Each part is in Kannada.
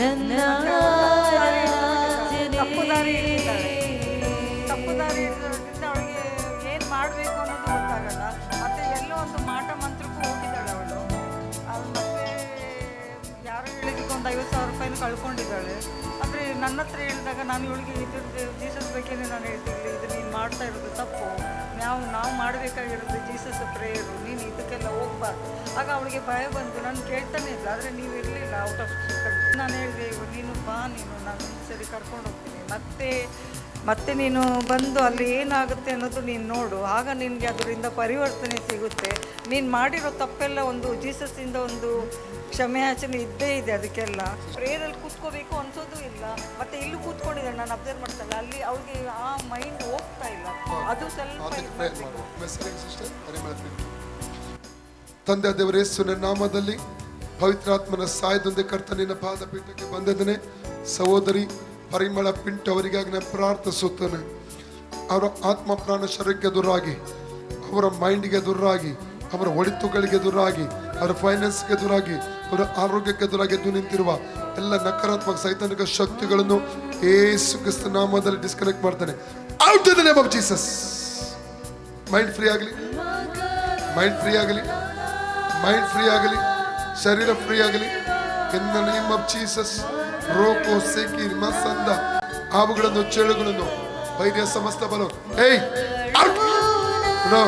ನನ್ನ ತಪ್ಪು ದಾರಿ ತಪ್ಪು ದಾರಿ ಹಿಡಿದ್ರಿಂದ ಅವಳಿಗೆ ಏನು ಮಾಡಬೇಕು ಅನ್ನೋದು ಗೊತ್ತಾಗಲ್ಲ ಮತ್ತೆ ಎಲ್ಲೋ ಒಂದು ಮಾಟ ಮಂತ್ರಕ್ಕೂ ಹೋಗಿದ್ದಾಳೆ ಅವಳು ಅವಳು ಮತ್ತೆ ಯಾರು ಹೇಳಿದಕ್ಕೆ ಒಂದು ಐವತ್ತು ಸಾವಿರ ರೂಪಾಯಿನ ಕಳ್ಕೊಂಡಿದ್ದಾಳೆ ಆದರೆ ನನ್ನ ಹತ್ರ ಹೇಳಿದಾಗ ನಾನು ಇವಳಿಗೆ ಇದ್ರದ್ದು ಜೀಸಸ್ ಬಗ್ಗೆನೇ ನಾನು ಹೇಳ್ತಿರ್ಲಿ ಇದು ನೀನು ಮಾಡ್ತಾ ಇರೋದು ತಪ್ಪು. ನಾವು ನಾವು ಮಾಡಬೇಕಾಗಿರೋದು ಜೀಸಸ್ ಪ್ರೇಯರು ನೀನು ಇದಕ್ಕೆಲ್ಲ ಹೋಗ್ಬಾರ್ದು ಆಗ ಅವಳಿಗೆ ಭಯ ಬಂತು ನಾನು ಕೇಳ್ತಾನೆ ಇಲ್ಲ ಆದರೆ ನೀವು ಇರಲಿಲ್ಲ ಔಟ್ ಆಫ್ ನಾನು ಹೇಳಿದೆ ಇವಾಗ ನೀನು ಬಾ ನೀನು ನಾನು ಒಂದು ಸರಿ ಕರ್ಕೊಂಡು ಹೋಗ್ತೀನಿ. ಮತ್ತೆ ಮತ್ತೆ ನೀನು ಬಂದು ಅಲ್ಲಿ ಏನಾಗುತ್ತೆ ಅನ್ನೋದು ನೀನು ನೋಡು. ಆಗ ನಿನಗೆ ಅದರಿಂದ ಪರಿವರ್ತನೆ ಸಿಗುತ್ತೆ. ನೀನು ಮಾಡಿರೋ ತಪ್ಪೆಲ್ಲ ಒಂದು ಜೀಸಸ್ಸಿಂದ ಒಂದು ಕ್ಷಮೆಯಾಚನೆ ಇದ್ದೇ ಇದೆ ಅದಕ್ಕೆಲ್ಲ. ಪ್ರೇಯರಲ್ಲಿ ಕೂತ್ಕೋಬೇಕು ಅನ್ಸೋದು ಇಲ್ಲ. ಮತ್ತೆ ಇಲ್ಲಿ ಕೂತ್ಕೊಂಡಿದ್ದಾರೆ ನಾನು ಅಬ್ಸರ್ವ್ ಮಾಡ್ತಲ್ಲ ಅಲ್ಲಿ ಅವ್ರಿಗೆ ಆ ಮೈಂಡ್ ಹೋಗ್ತಾ ಇಲ್ಲ. ಅದು ಸ್ವಲ್ಪ. ತಂದೆ ದೇವರ ಯೇಸುವಿನ ನಾಮದಲ್ಲಿ ಪವಿತ್ರಾತ್ಮನ ಸಾಯದೊಂದೇ ಕರ್ತನಿನ ಪಾದ ಪೀಠಕ್ಕೆ ಬಂದಿದ್ದೇನೆ ಸಹೋದರಿ ಪರಿಮಳ ಪಿಂಟ್ ಅವರಿಗಾಗಿ ನಾನು ಪ್ರಾರ್ಥಿಸುತ್ತೇನೆ. ಅವರ ಆತ್ಮ ಪ್ರಾಣ ಶರೀರಕ್ಕೆ ಎದುರಾಗಿ, ಅವರ ಮೈಂಡ್ಗೆ ದುರಾಗಿ ಅವರ ಒಳಿತುಗಳಿಗೆ ದುರಾಗಿ ಅವರ ಫೈನಾನ್ಸ್ಗೆ ದುರಾಗಿ ಅವರ ಆರೋಗ್ಯಕ್ಕೆ ದುರಾಗಿ ಎದ್ದು ನಿಂತಿರುವ ಎಲ್ಲ ನಕಾರಾತ್ಮಕ ಸೈತಾನಿಕ ಶಕ್ತಿಗಳನ್ನು ಏಸು ಕ್ರಿಸ್ತ ನಾಮದಲ್ಲಿ ಡಿಸ್ಕನೆಕ್ಟ್ ಮಾಡ್ತಾನೆ. Out the name of Jesus mind free ಆಗಲಿ. ಮೈಂಡ್ ಫ್ರೀ ಆಗಲಿ. ಮೈಂಡ್ ಫ್ರೀ ಆಗಲಿ. ಶರೀರ ಫ್ರೀ ಆಗಲಿ. In the name of Jesus Roko ಸೇಕಿ ಮಸಂದ ಹಾವುಗಳನ್ನು, ಚೇಳುಗಳನ್ನು ವೈದ್ಯ ಸಮಸ್ತ ಬಲ ಏಯ್ out no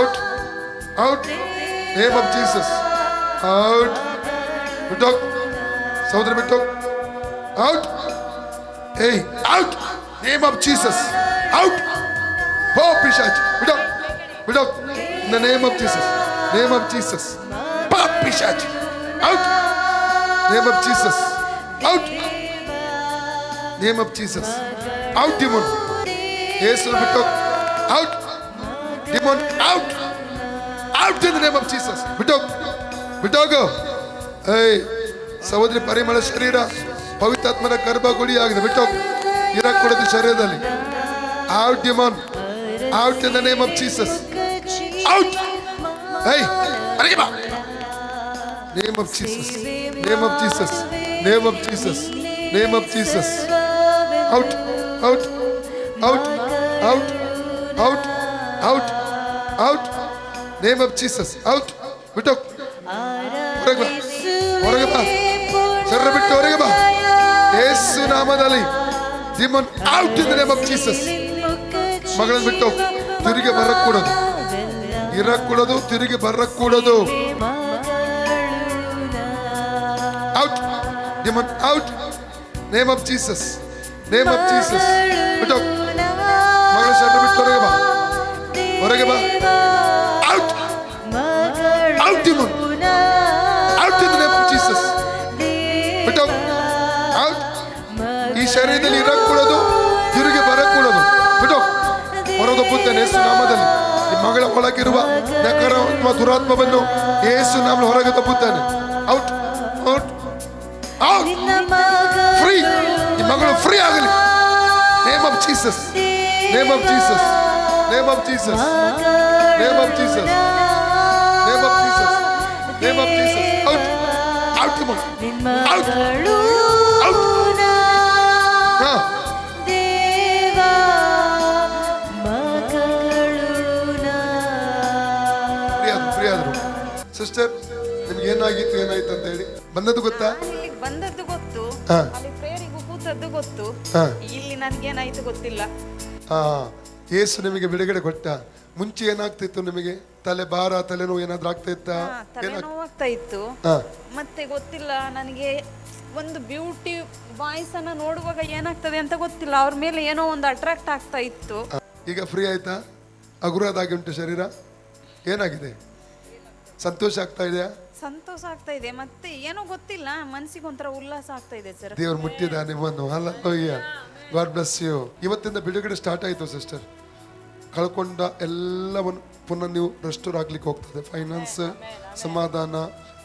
out out name of Jesus out ಬಿಟ್ಟೋ ಸಹೋದರ ಬಿಟ್ಟೋ ಔಟ್ ಏಯ್ out name of Jesus out ಹೋ ಪಿಶಾಚ್ ಬಿಡೋ ಬಿಡೋ in the name of Jesus name of Jesus. Pishach. Out. Name of Jesus. Out. Name of Jesus. Out, demon. Yes, Out. Demon. Out. Out in the name of Jesus. Widow, go. Hey. ಸಹೋದರಿ ಪರಿಮಳ ಶರೀರ ಪವಿತ್ರಾತ್ಮನ ಗರ್ಭಗುಡಿಯಾಗಿದೆ ಬಿಟ್ಟು ಇರಕೂಡದು ಶರೀರದಲ್ಲಿ out demon out in the name of Jesus out ಹೇ ಹೊರಗೆ ಬಾ name of Jesus name of Jesus name of Jesus name of Jesus out out out out out out out name of Jesus out బిటో ఒరగబా ఒరగబా చెర్ర బిట్టు ఒరగబా Yesu నామదలి demon out in the name of Jesus ಮಗಳನ್ನು ಬಿಟ್ಟು ತಿರುಗಿ ಬರಕೂಡದು ಇರಕೂಡದು ತಿರುಗಿ ಬರಕೂಡದು out. Demon out. Name of jesus. Name of jesus. ಮಗಳ ಶರಣು ಬಿಟ್ಟು ಹೊರಗೆ ಬಾ ಹೊರಗೆ ಬಾ out out demon. Out in the name of jesus. ಬಿಟ್ಟು ಔಟ್ ಈ ಶರೀರದಲ್ಲಿ ಇರಕ್ಕೆ ಕೂಡೋದು ಇವರಿಗೆ ಬರಕ್ಕೆ ಕೂಡೋದು ಬಿಟ್ಟು ಹೊರದೊಪ್ಪುತ್ತೇನೆ ಯೇಸು ನಾಮದಲ್ಲಿ. ಮಗಳ ಒಳಗಿರುವ ನಕಾರ ದುರಾತ್ಮವನ್ನು ಯೇಸು ನಾಮಲ್ಲಿ ಹೊರಗೆ ತಪ್ಪುತ್ತಾನೆ out name of Jesus Name of Jesus Name of Jesus. Name of Jesus. Name of Jesus Name of Jesus. Out. Out. Out. Out. Sister ನಿಮ್ಗೆ ಏನಾಗಿತ್ತು ಏನಾಯ್ತು ಅಂತ ಹೇಳಿ ಬಂದದ್ದು ಗೊತ್ತಾ ಬಂದದ್ದು ಗೊತ್ತು ಪ್ರೇಯರಿಗೂ ಗೊತ್ತು. ಹಾ. ಇಲ್ಲಿ ನನಗೇನಾಯ್ತು ಗೊತ್ತಿಲ್ಲ. ಹಾ ಯೇಸು ನಿಮಗೆ ಬಿಡುಗಡೆ ಕೊಟ್ಟ. ಮುಂಚೆ ಏನಾಗ್ತಿತ್ತು ನಿಮಗೆ? ತಲೆ ಭಾರ ತಲೆನೋವು ಏನಾದ್ರೂ ಆಗ್ತಾ ಇತ್ತಾ? ಹಾ, ತಲೆನೋವಾಗ್ತಾ ಇತ್ತು. ಹಾ. ಮತ್ತೆ ಗೊತ್ತಿಲ್ಲ ನನಗೆ ಒಂದು ಬ್ಯೂಟಿ ವಾಯ್ಸ್ ಅನ್ನ ನೋಡುವಾಗ ಏನಾಗ್ತದೆ ಅಂತ ಗೊತ್ತಿಲ್ಲ. ಅವ್ರ ಮೇಲೆ ಏನೋ ಒಂದು ಅಟ್ರಾಕ್ಟ್ ಆಗ್ತಾ ಇತ್ತು. ಈಗ ಫ್ರೀ ಆಯ್ತಾ? ಹಗುರದಾಗಿ ಉಂಟು ಶರೀರ? ಏನಾಗಿದೆ? ಸಂತೋಷ ಆಗ್ತಾ ಇದೆಯಾ? ಸಂತೋಷ ಆಗ್ತಾ ಇದೆ. ಮತ್ತೆ ಏನೋ ಗೊತ್ತಿಲ್ಲ ಮನಸ್ಸಿಗೆ ಒಂಥರ ಉಲ್ಲಾಸ ಆಗ್ತಾ ಇದೆ ಸರ್. ದೇವ್ರ ಮುಟ್ಟಿದ ನಿಮ್ಮನ್ನು. ಅಲ್ಲ ಗಾಡ್ ಬ್ಲೆಸ್ ಯು ಇವತ್ತಿಂದ ಬಿಡುಗಡೆ ಸ್ಟಾರ್ಟ್ ಆಯಿತು ಸಿಸ್ಟರ್ ಕಳ್ಕೊಂಡ ಎಲ್ಲವನ್ನು ಪುನಃ ನೀವು ರೆಸ್ಟೋರ್ ಆಗ್ಲಿಕ್ಕೆ ಹೋಗ್ತದೆ. ಫೈನಾನ್ಸ್ ಸಮಾಧಾನ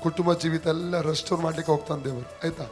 ಕುಟುಂಬ ಜೀವಿತ ಎಲ್ಲ ರೆಸ್ಟೋರ್ ಮಾಡ್ಲಿಕ್ಕೆ ಹೋಗ್ತಾನೆ ದೇವರು. ಆಯ್ತಾ?